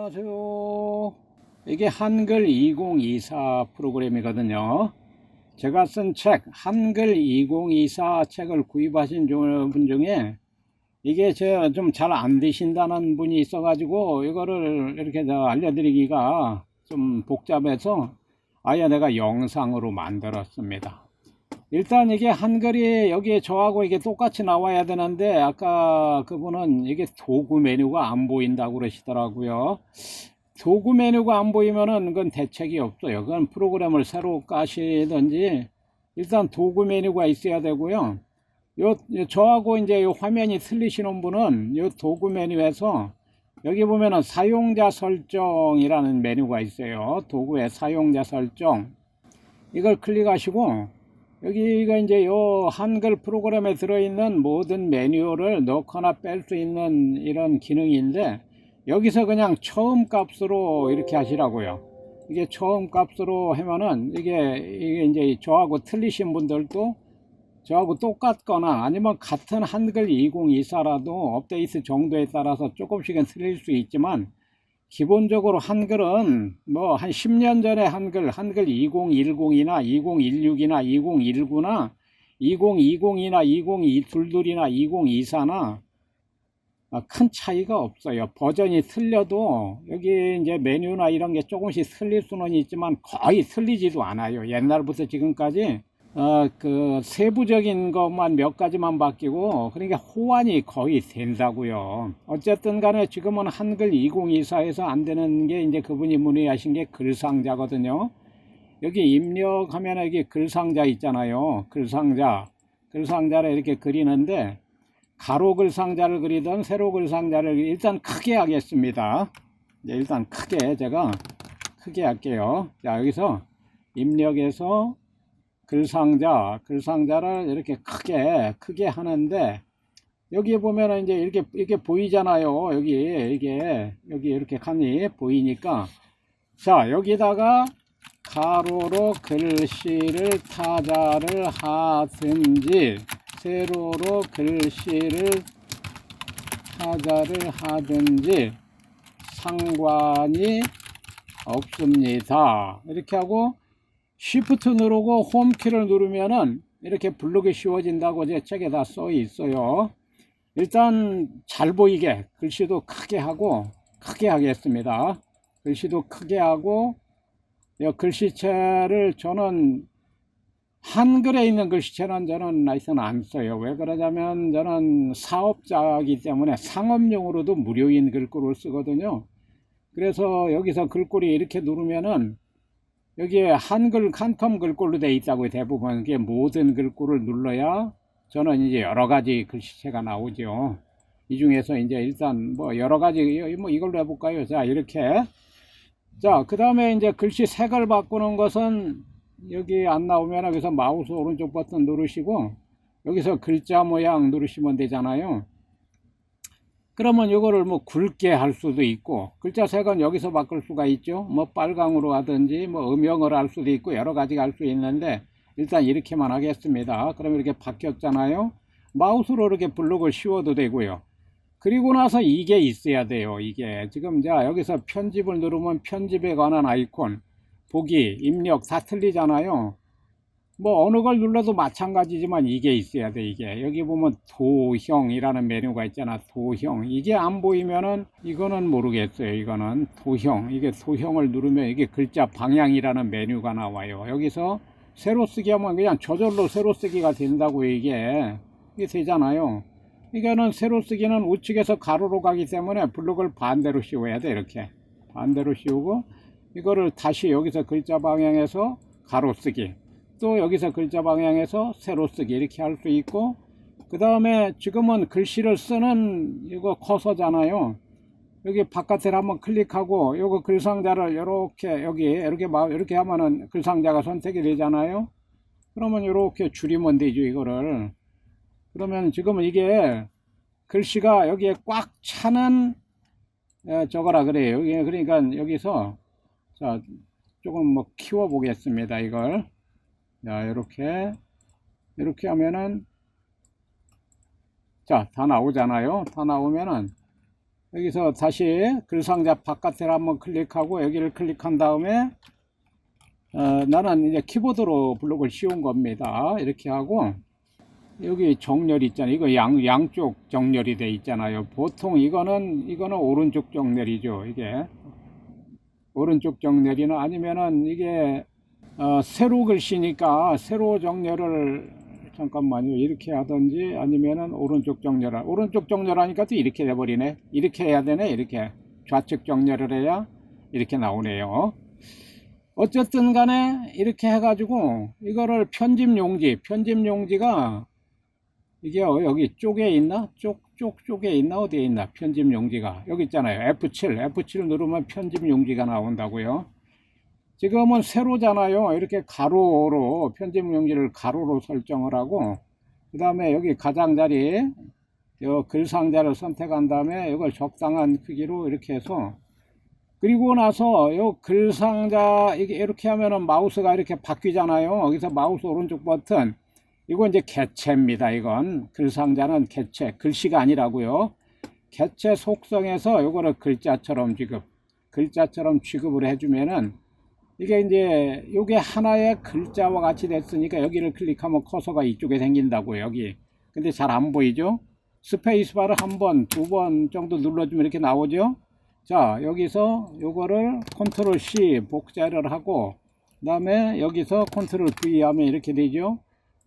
안녕하세요. 이게 한글 2024 프로그램이거든요. 제가 쓴 책, 한글 2024 책을 구입하신 분 중에 이게 좀 잘 안 되신다는 분이 있어가지고 이거를 이렇게 알려드리기가 좀 복잡해서 아예 내가 영상으로 만들었습니다. 일단 이게 한글이 여기에 저하고 이게 똑같이 나와야 되는데 아까 그분은 이게 도구 메뉴가 안 보인다고 그러시더라고요. 도구 메뉴가 안 보이면은 그건 대책이 없어요. 그건 프로그램을 새로 까시든지 일단 도구 메뉴가 있어야 되고요. 요 저하고 이제 요 화면이 틀리시는 분은 요 도구 메뉴에서 여기 보면은 사용자 설정이라는 메뉴가 있어요. 도구의 사용자 설정. 이걸 클릭하시고 여기가 이제 요 한글 프로그램에 들어있는 모든 메뉴를 넣거나 뺄 수 있는 이런 기능인데 여기서 그냥 처음 값으로 이렇게 하시라고요. 이게 처음 값으로 하면은 이게, 이게 이제 저하고 틀리신 분들도 저하고 똑같거나 아니면 같은 한글 2024라도 업데이트 정도에 따라서 조금씩은 틀릴 수 있지만 기본적으로 한글은 뭐 한 10년 전에 한글, 한글 2010이나 2016이나 2019나 2020이나 2022이나 2024나 큰 차이가 없어요. 버전이 틀려도 여기 이제 메뉴나 이런 게 조금씩 틀릴 수는 있지만 거의 틀리지도 않아요. 옛날부터 지금까지 어, 그 세부적인 것만 몇 가지만 바뀌고 그러니까 호환이 거의 된다고요. 어쨌든 간에 지금은 한글 2024에서 안 되는 게 이제 그분이 문의하신 게 글상자거든요. 여기 입력하면 여기 글상자 있잖아요. 글상자. 글상자를 이렇게 그리는데 가로 글상자를 그리든 세로 글상자를 일단 크게 하겠습니다. 일단 크게 제가 크게 할게요. 자, 여기서 입력해서 글상자, 글상자를 이렇게 크게, 크게 하는데, 여기 보면은 이제 이렇게, 이렇게 보이잖아요. 여기, 이게, 여기 이렇게 칸이 보이니까. 자, 여기다가 가로로 글씨를 타자를 하든지, 세로로 글씨를 타자를 하든지, 상관이 없습니다. 이렇게 하고, Shift 누르고 홈키를 누르면은 이렇게 블록이 씌워진다고 제 책에 다 써 있어요. 일단 잘 보이게 글씨도 크게 하고 크게 하겠습니다. 글씨도 크게 하고 글씨체를 저는 한글에 있는 글씨체는 저는 나이스는 안 써요. 왜 그러냐면 저는 사업자이기 때문에 상업용으로도 무료인 글꼴을 쓰거든요. 그래서 여기서 글꼴이 이렇게 누르면은 여기에 한글 칸텀 글꼴로 되어 있다고 대부분 이게 모든 글꼴을 눌러야 저는 이제 여러 가지 글씨체가 나오죠. 이 중에서 이제 일단 뭐 여러 가지 뭐 이걸로 해볼까요? 자 이렇게 자그 다음에 이제 글씨 색을 바꾸는 것은 여기 안 나오면 여기서 마우스 오른쪽 버튼 누르시고 여기서 글자 모양 누르시면 되잖아요. 그러면 이거를 뭐 굵게 할 수도 있고 글자 색은 여기서 바꿀 수가 있죠. 뭐 빨강으로 하든지 뭐 음영을 할 수도 있고 여러 가지가 할 수 있는데 일단 이렇게만 하겠습니다. 그럼 이렇게 바뀌었잖아요. 마우스로 이렇게 블록을 씌워도 되고요. 그리고 나서 이게 있어야 돼요 이게. 지금 자 여기서 편집을 누르면 편집에 관한 아이콘 보기 입력 다 틀리잖아요 뭐 어느 걸 눌러도 마찬가지지만 이게 있어야 돼 이게. 여기 보면 도형이라는 메뉴가 있잖아 도형. 이게 안 보이면은 이거는 모르겠어요 이거는. 도형. 이게 도형을 누르면 이게 글자 방향이라는 메뉴가 나와요. 여기서 세로 쓰기 하면 그냥 저절로 세로 쓰기가 된다고 이게. 이게 되잖아요. 이거는 세로 쓰기는 우측에서 가로로 가기 때문에 블록을 반대로 씌워야 돼 이렇게. 반대로 씌우고 이거를 다시 여기서 글자 방향에서 가로 쓰기 또 여기서 글자 방향에서 세로 쓰기 이렇게 할 수 있고 그 다음에 지금은 글씨를 쓰는 이거 커서잖아요. 여기 바깥에 한번 클릭하고 요거 글상자를 이렇게 여기 이렇게 이렇게 하면은 글상자가 선택이 되잖아요. 그러면 이렇게 줄이면 되죠 이거를. 그러면 지금은 이게 글씨가 여기에 꽉 차는 저거라 그래요. 그러니까 여기서 자 조금 뭐 키워 보겠습니다 이걸 자 이렇게 이렇게 하면은 자 다 나오잖아요 다 나오면은 여기서 다시 글상자 바깥을 한번 클릭하고 여기를 클릭한 다음에 어, 나는 이제 키보드로 블록을 씌운 겁니다. 이렇게 하고 여기 정렬 있잖아요. 이거 양, 양쪽 정렬이 돼 있잖아요. 보통 이거는, 이거는 오른쪽 정렬이죠. 이게. 오른쪽 정렬이나 아니면은 이게, 어, 세로 글씨니까 세로 정렬을 잠깐만요. 이렇게 하든지 아니면은 오른쪽 정렬을. 오른쪽 정렬하니까 또 이렇게 돼버리네. 이렇게 해야 되네. 이렇게. 좌측 정렬을 해야 이렇게 나오네요. 어쨌든 간에 이렇게 해가지고 이거를 편집 용지, 편집 용지가 이게 어, 여기 쪽에 있나? 쪽, 쪽, 쪽에 있나? 어디에 있나? 편집 용지가. 여기 있잖아요. F7. F7 누르면 편집 용지가 나온다고요. 지금은 세로잖아요. 이렇게 가로로, 편집 용지를 가로로 설정을 하고, 그 다음에 여기 가장자리, 요 글상자를 선택한 다음에 이걸 적당한 크기로 이렇게 해서, 그리고 나서 요 글상자, 이게 이렇게 하면은 마우스가 이렇게 바뀌잖아요. 여기서 마우스 오른쪽 버튼, 이건 이제 개체입니다. 이건 글상자는 개체, 글씨가 아니라고요. 개체 속성에서 이거를 글자처럼 취급, 글자처럼 취급을 해주면은 이게 이제 이게 하나의 글자와 같이 됐으니까 여기를 클릭하면 커서가 이쪽에 생긴다고요. 여기. 근데 잘 안 보이죠? 스페이스바를 한 번, 두 번 정도 눌러주면 이렇게 나오죠? 자, 여기서 요거를 컨트롤 C 복제를 하고, 그 다음에 여기서 컨트롤 V 하면 이렇게 되죠?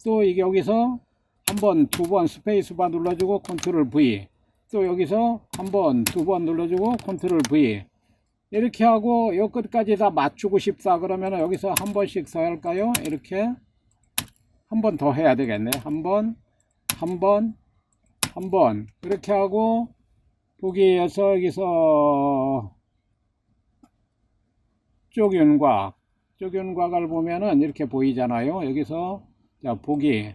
또 이게 여기서 한 번, 두 번 스페이스바 눌러주고 컨트롤 V. 또 여기서 한 번, 두 번 눌러주고 컨트롤 V. 이렇게 하고 요 끝까지 다 맞추고 싶다 그러면 여기서 한 번씩 더 할까요? 이렇게 한 번 더 해야 되겠네. 한 번, 한 번, 한 번. 이렇게 하고 보기에서 여기서 쪽윤곽, 쪽윤곽을 보면은 이렇게 보이잖아요. 여기서 자, 보기.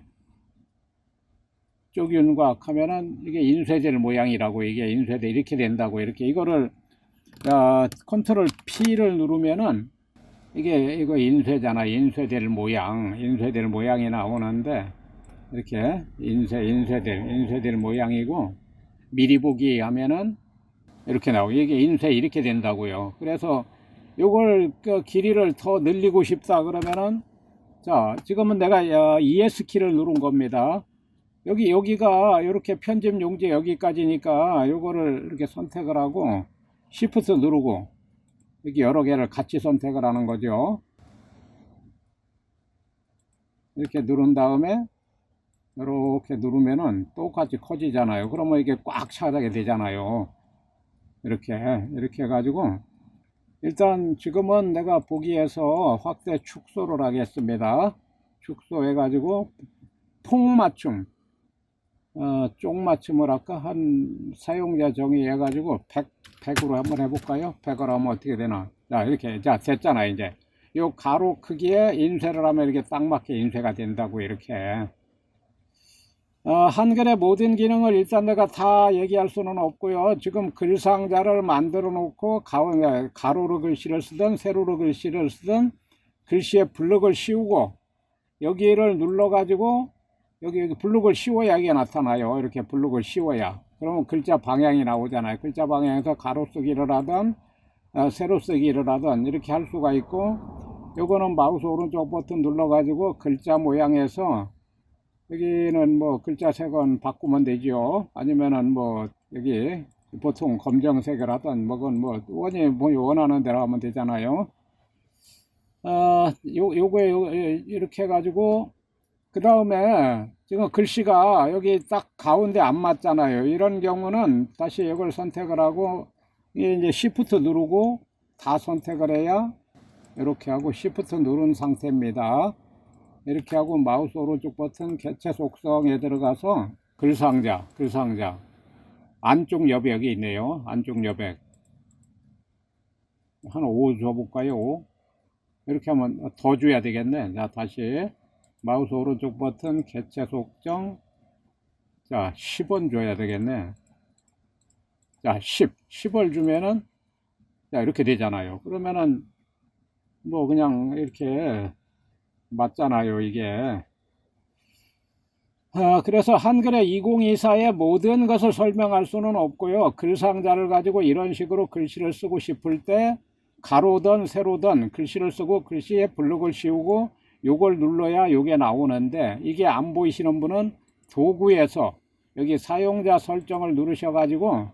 쪽윤곽 하면은 이게 인쇄될 모양이라고 이게 인쇄돼 이렇게 된다고 이렇게 이거를 어, 컨트롤 P를 누르면은 이게 이거 인쇄잖아. 인쇄될 모양. 인쇄될 모양이 나오는데 이렇게 인쇄 인쇄될 인쇄될 모양이고 미리 보기 하면은 이렇게 나오고 이게 인쇄 이렇게 된다고요. 그래서 요걸 그 길이를 더 늘리고 싶다 그러면은 자, 지금은 내가 어, ES 키를 누른 겁니다. 여기 여기가 이렇게 편집 용지 여기까지니까 요거를 이렇게 선택을 하고 Shift 누르고 여기 여러 개를 같이 선택을 하는 거죠. 이렇게 누른 다음에 이렇게 누르면은 똑같이 커지잖아요. 그러면 이게 꽉 차게 되잖아요. 이렇게 이렇게 해가지고 일단 지금은 내가 보기에서 확대 축소를 하겠습니다. 축소해 가지고 통맞춤 어, 쪽맞춤을 아까 한 사용자 정의해 가지고 100, 100으로 한번 해볼까요? 100으로 하면 어떻게 되나 자 이렇게 자 됐잖아 이제 요 가로 크기에 인쇄를 하면 이렇게 딱 맞게 인쇄가 된다고 이렇게 어, 한글의 모든 기능을 일단 내가 다 얘기할 수는 없고요. 지금 글상자를 만들어 놓고 가운데 가로로 글씨를 쓰든 세로로 글씨를 쓰든 글씨에 블럭을 씌우고 여기를 눌러 가지고 여기, 여기 블럭을 씌워야 이게 나타나요. 이렇게 블럭을 씌워야. 그러면 글자 방향이 나오잖아요. 글자 방향에서 가로 쓰기를 하든 어, 세로 쓰기를 하든 이렇게 할 수가 있고 요거는 마우스 오른쪽 버튼 눌러 가지고 글자 모양에서 여기는 뭐 글자 색은 바꾸면 되죠. 아니면은 뭐 여기 보통 검정색을 하던 뭐건 뭐 원이 뭐 원하는 대로 하면 되잖아요. 어, 요, 요거에 요, 이렇게 해가지고 그 다음에 지금 글씨가 여기 딱 가운데 안 맞잖아요. 이런 경우는 다시 이걸 선택을 하고 이제 Shift 누르고 다 선택을 해야 이렇게 하고 Shift 누른 상태입니다. 이렇게 하고 마우스 오른쪽 버튼 개체 속성에 들어가서 글상자, 글상자. 안쪽 여백이 있네요. 안쪽 여백. 한 5 줘볼까요? 5. 이렇게 하면 더 줘야 되겠네. 자, 다시 마우스 오른쪽 버튼 개체 속정. 자, 10원 줘야 되겠네. 자, 10. 10을 주면은 자, 이렇게 되잖아요. 그러면은 뭐 그냥 이렇게 맞잖아요, 이게. 아, 그래서 한글의 2024의 모든 것을 설명할 수는 없고요. 글상자를 가지고 이런 식으로 글씨를 쓰고 싶을 때 가로든 세로든 글씨를 쓰고 글씨에 블록을 씌우고 요걸 눌러야 요게 나오는데 이게 안 보이시는 분은 도구에서 여기 사용자 설정을 누르셔 가지고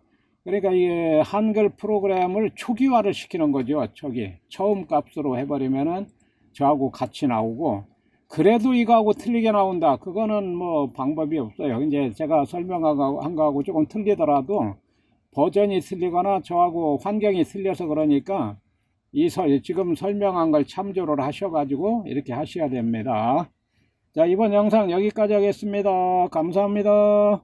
그러니까 이 한글 프로그램을 초기화를 시키는 거죠. 초기 처음 값으로 해버리면은 저하고 같이 나오고 그래도 이거하고 틀리게 나온다. 그거는 뭐 방법이 없어요. 이제 제가 설명한 거하고 조금 틀리더라도 버전이 틀리거나 저하고 환경이 틀려서 그러니까 이 설, 지금 설명한 걸 참조를 하셔가지고 이렇게 하셔야 됩니다. 자, 이번 영상 여기까지 하겠습니다. 감사합니다.